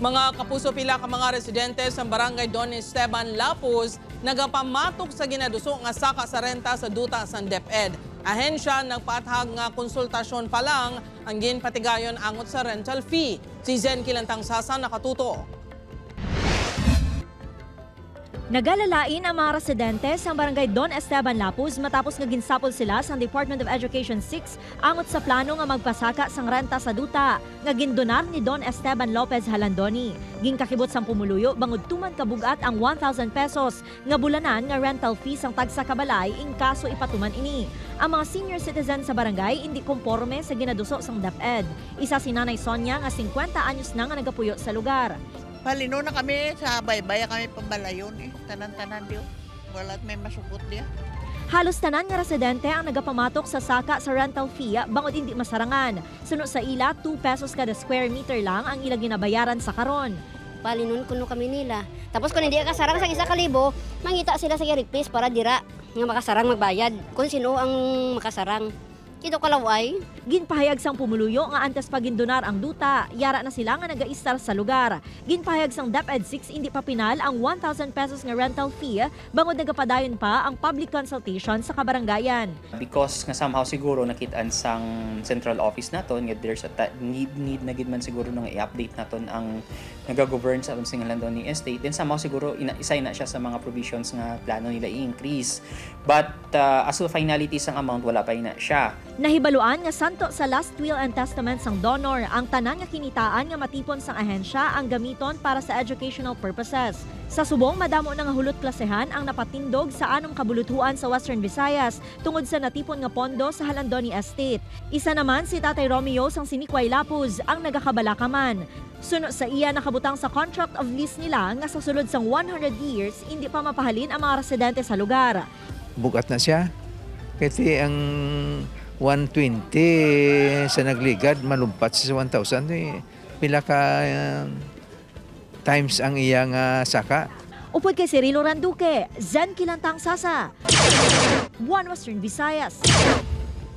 Mga kapuso pila ka mga residente sa barangay Don Esteban Lapuz nagapamatok sa ginaduso nga saka sa renta sa duta sa DepEd. Ahensya nagpaathag nga konsultasyon pa lang ang ginpatigayon angot sa rental fee. Si Zen Kilantang Sasa nakatuto. Nagalalain ang mga residente sa barangay Don Esteban Lapuz matapos nga ginsapol sila sa Department of Education 6 angot sa plano nga magpasaka sang renta sa duta nga gindonar ni Don Esteban Lopez Halandoni. Ginkakibot sang pumuluyo bangod tuman kabugat ang 1,000 pesos nga bulanan nga rental fee sang tagsa kabalay in kaso ipatuman ini. Ang mga senior citizen sa barangay hindi konforme sa ginaduso sang DepEd. Isa si Nanay Sonia nga 50 anyos na nga nagapuyo sa lugar. Palino na kami sa baybaya kami pabalayon eh. Tanan-tanan diyo. Wala't may masukot diya. Halos tanan nga residente ang nagapamatok sa saka sa rental fee bangod hindi masarangan. Suno sa ila, 2 pesos kada square meter lang ang ila ginabayaran sa karon. Palinon kuno kami nila. Tapos kung hindi ka kasarang sa isa kalibo, mangita sila sa replace para dira nga makasarang magbayad. Kung sino ang makasarang. Kito kalaway, Ginpahayag sang pumuluyo nga antes pa gindonar ang duta, yara na sila nga nagaistar sa lugar. Ginpahayag sang DepEd 6 hindi pa pinal ang 1,000 pesos nga rental fee bangod nagapadayon pa ang public consultation sa kabarangayan. because nga somehow siguro nakitaan sang central office naton nga there's a ta- need need na gid man siguro nang i-update naton ang nagagovern sa atong Singalandoni estate. Then somehow siguro ina isay na siya sa mga provisions nga plano nila i-increase. But uh, as of finality sang amount wala pa ina siya Nahibaluan nga santo sa last will and testament sang donor ang tanan nga kinitaan nga matipon sang ahensya ang gamiton para sa educational purposes. Sa subong madamo na nga hulot klasehan ang napatindog sa anong kabulutuan sa Western Visayas tungod sa natipon nga pondo sa Halandoni Estate. Isa naman si Tatay Romeo sang Sinikway Lapuz ang nagakabalakaman. Suno sa iya nakabutang sa contract of lease nila nga sa sulod sang 100 years hindi pa mapahalin ang mga residente sa lugar. bugat na siya. Kasi ang 120 sa nagligad, malumpat sa 1,000. Eh, pila ka uh, times ang iyang uh, saka. Upod kay Cirilo Randuque, Zen Kilantang Sasa. One Western Visayas.